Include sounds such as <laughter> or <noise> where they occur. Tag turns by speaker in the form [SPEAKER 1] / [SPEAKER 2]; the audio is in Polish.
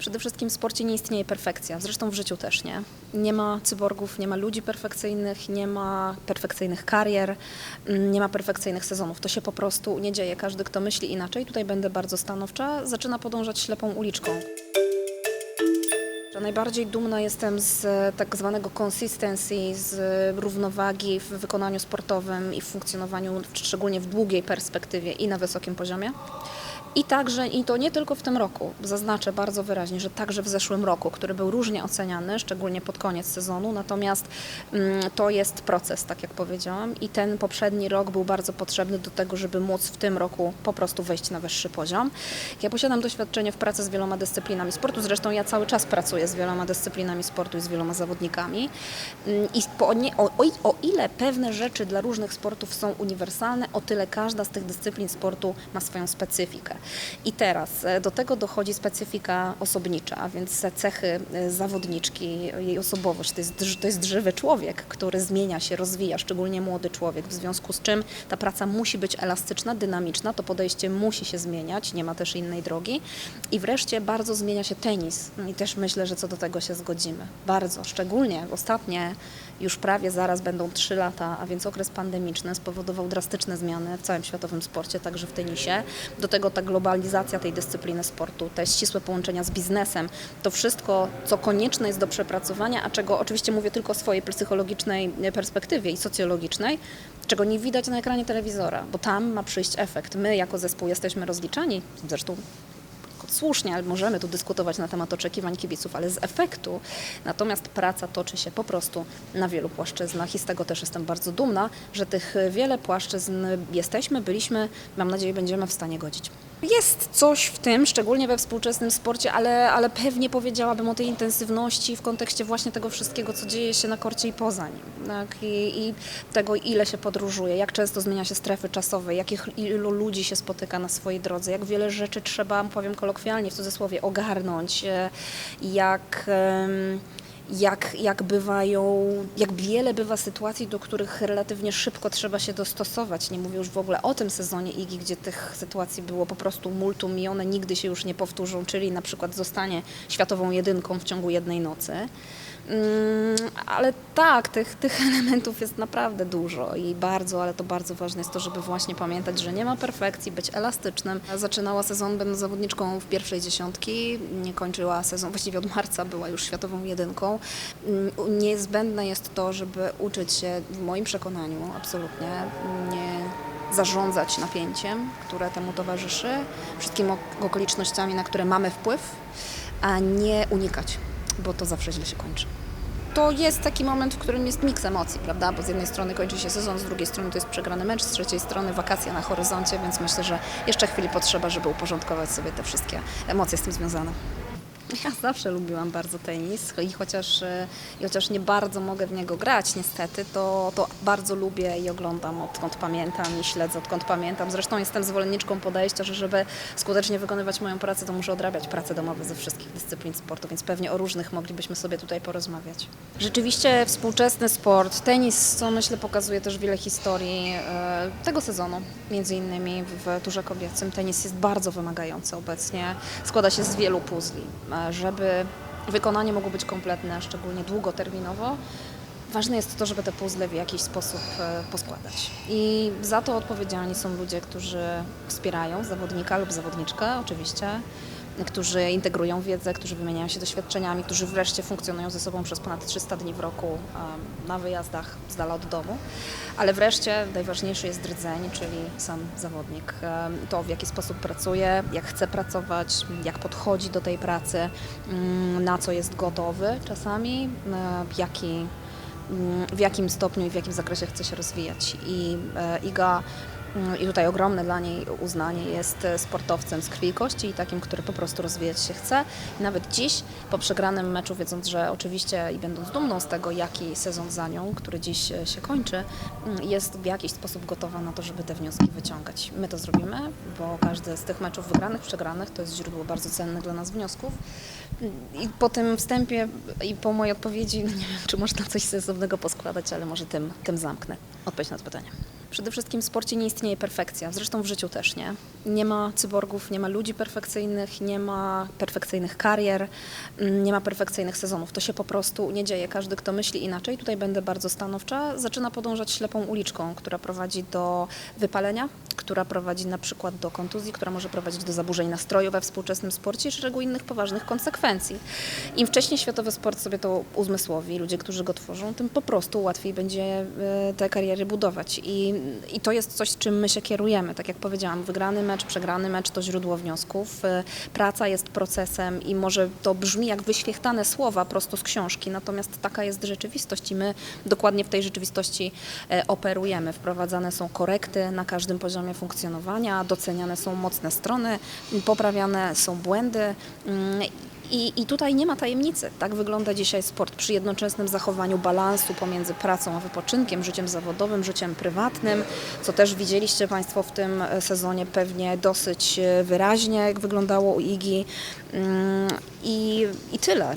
[SPEAKER 1] Przede wszystkim w sporcie nie istnieje perfekcja, zresztą w życiu też nie. Nie ma cyborgów, nie ma ludzi perfekcyjnych, nie ma perfekcyjnych karier, mm, nie ma perfekcyjnych sezonów. To się po prostu nie dzieje. Każdy, kto myśli inaczej, tutaj będę bardzo stanowcza, zaczyna podążać ślepą uliczką. Najbardziej dumna jestem z e, tak zwanego consistency, z równowagi w wykonaniu sportowym i w funkcjonowaniu, szczególnie w długiej perspektywie i na wysokim poziomie. I także, i to nie tylko w tym roku, zaznaczę bardzo wyraźnie, że także w zeszłym roku, który był różnie oceniany, szczególnie pod koniec sezonu, natomiast mm, to jest proces, tak jak powiedziałam, i ten poprzedni rok był bardzo potrzebny do tego, żeby móc w tym roku po prostu wejść na wyższy poziom. Ja posiadam doświadczenie w pracy z wieloma dyscyplinami sportu, zresztą ja cały czas pracuję z wieloma dyscyplinami sportu i z wieloma zawodnikami. Mm, I po, nie, o, o, o ile pewne rzeczy dla różnych sportów są uniwersalne, o tyle każda z tych dyscyplin sportu ma swoją specyfikę. I teraz e, do tego dochodzi specyfika osobnicza, więc cechy e, zawodniczki, jej osobowość. To jest, to jest żywy człowiek, który zmienia się, rozwija, szczególnie młody człowiek, w związku z czym ta praca musi być elastyczna, dynamiczna, to podejście musi się zmieniać, nie ma też innej drogi. I wreszcie bardzo zmienia się tenis i też myślę, że co do tego się zgodzimy. Bardzo, szczególnie ostatnie już prawie zaraz będą trzy lata, a więc okres pandemiczny spowodował drastyczne zmiany w całym światowym sporcie, także w tenisie. Do tego ta globalizacja tej dyscypliny sportu, te ścisłe połączenia z biznesem, to wszystko, co konieczne jest do przepracowania, a czego oczywiście mówię tylko o swojej psychologicznej perspektywie i socjologicznej, czego nie widać na ekranie telewizora, bo tam ma przyjść efekt. My jako zespół jesteśmy rozliczani, zresztą słusznie, ale możemy tu dyskutować na temat oczekiwań kibiców, ale z efektu. Natomiast praca toczy się po prostu na wielu płaszczyznach i z tego też jestem bardzo dumna, że tych wiele płaszczyzn jesteśmy, byliśmy, mam nadzieję, będziemy w stanie godzić. Jest coś w tym, szczególnie we współczesnym sporcie, ale, ale pewnie powiedziałabym o tej intensywności w kontekście właśnie tego wszystkiego, co dzieje się na korcie i poza nim. Tak? I, I tego, ile się podróżuje, jak często zmienia się strefy czasowe, jakich ilu ludzi się spotyka na swojej drodze, jak wiele rzeczy trzeba, powiem kolokwialnie, w cudzysłowie, ogarnąć, e, jak... jak, jak bywają, jak wiele bywa sytuacji, do których relatywnie szybko trzeba się dostosować. Nie mówię już w ogóle o tym sezonie IGI, gdzie tych sytuacji było po prostu multum i one nigdy się już nie powtórzą, czyli na przykład zostanie światową jedynką w ciągu jednej nocy. Mm, Ale tak, tych, tych <laughs> elementów jest naprawdę dużo i bardzo, ale to bardzo ważne jest to, żeby właśnie pamiętać, że nie ma perfekcji, być elastycznym. Zaczynała sezon będąc zawodniczką w pierwszej dziesiątki, nie kończyła sezon, właściwie od marca była już światową jedynką. Mm, Niezbędne jest to, żeby uczyć się, w moim przekonaniu, absolutnie nie zarządzać napięciem, które temu towarzyszy, wszystkimi ok- okolicznościami, na które mamy wpływ, a nie unikać, bo to zawsze źle się kończy. To jest taki moment, w którym jest miks emocji, prawda? Bo z jednej strony kończy się sezon, z drugiej strony to jest przegrany mecz, z trzeciej strony wakacja na horyzoncie, więc myślę, że jeszcze chwili potrzeba, żeby uporządkować sobie te wszystkie emocje z tym związane. <laughs> Ja zawsze lubiłam bardzo tenis i chociaż, e, i chociaż nie bardzo mogę w niego grać niestety, to, to bardzo lubię i oglądam odkąd pamiętam i śledzę odkąd pamiętam. Zresztą jestem zwolenniczką podejścia, że żeby skutecznie wykonywać moją pracę, to muszę odrabiać prace domowe ze wszystkich dyscyplin sportu, więc pewnie o różnych moglibyśmy sobie tutaj porozmawiać. Rzeczywiście współczesny sport, tenis, co myślę pokazuje też wiele historii e, tego sezonu, między innymi w turze kobiecym. Tenis jest bardzo wymagający obecnie, składa się z wielu puzli. Żeby wykonanie mogło być kompletne, szczególnie długoterminowo, Ważne jest to, żeby te puzzle w jakiś sposób e, poskładać. I za to odpowiedzialni są ludzie, którzy wspierają zawodnika lub zawodniczkę, oczywiście, którzy integrują wiedzę, którzy wymieniają się doświadczeniami, którzy wreszcie funkcjonują ze sobą przez ponad 300 dni w roku na wyjazdach z dala od domu. Ale wreszcie najważniejszy jest rdzeń, czyli sam zawodnik. To, w jaki sposób pracuje, jak chce pracować, jak podchodzi do tej pracy, mm, na co jest gotowy czasami, e, jaki mm, w jakim stopniu i w jakim zakresie chce się rozwijać. I e, Iga, i tutaj ogromne dla niej uznanie, jest e, sportowcem z krwi i kości i takim, który po prostu rozwijać się chce. Nawet dziś, po przegranym meczu, wiedząc, że oczywiście i będąc dumną z tego, jaki sezon za nią, który dziś e, się kończy, mm, jest w jakiś sposób gotowa na to, żeby te wnioski wyciągać. My to zrobimy, bo każdy z tych meczów wygranych, przegranych to jest źródło bardzo cennych dla nas wniosków. I po tym wstępie i po mojej odpowiedzi, <laughs> nie wiem, czy można coś sensownego poskładać, ale może tym, tym zamknę odpowiedź na to pytanie. Przede wszystkim w sporcie nie istnieje perfekcja, zresztą w życiu też nie. Nie ma cyborgów, nie ma ludzi perfekcyjnych, nie ma perfekcyjnych karier, mm, nie ma perfekcyjnych sezonów. To się po prostu nie dzieje. Każdy, kto myśli inaczej, tutaj będę bardzo stanowcza, zaczyna podążać ślepą uliczką, która prowadzi do wypalenia, która prowadzi na przykład do kontuzji, która może prowadzić do zaburzeń nastroju we współczesnym sporcie i szeregu innych poważnych konsekwencji. Im wcześniej światowy sport sobie to uzmysłowi, ludzie, którzy go tworzą, tym po prostu łatwiej będzie e, te kariery budować. I, I to jest coś, czym my się kierujemy. Tak jak powiedziałam, wygrany mecz, przegrany mecz to źródło wniosków. E, Praca jest procesem i może to brzmi jak wyświechtane słowa prosto z książki, natomiast taka jest rzeczywistość i my dokładnie w tej rzeczywistości e, operujemy. Wprowadzane są korekty na każdym poziomie funkcjonowania, doceniane są mocne strony, poprawiane są błędy. I, I tutaj nie ma tajemnicy. Tak wygląda dzisiaj sport przy jednoczesnym zachowaniu balansu pomiędzy pracą a wypoczynkiem, życiem zawodowym, życiem prywatnym, co też widzieliście Państwo w tym e, sezonie pewnie dosyć e, wyraźnie, jak wyglądało u Igi. Mm, I, i tyle.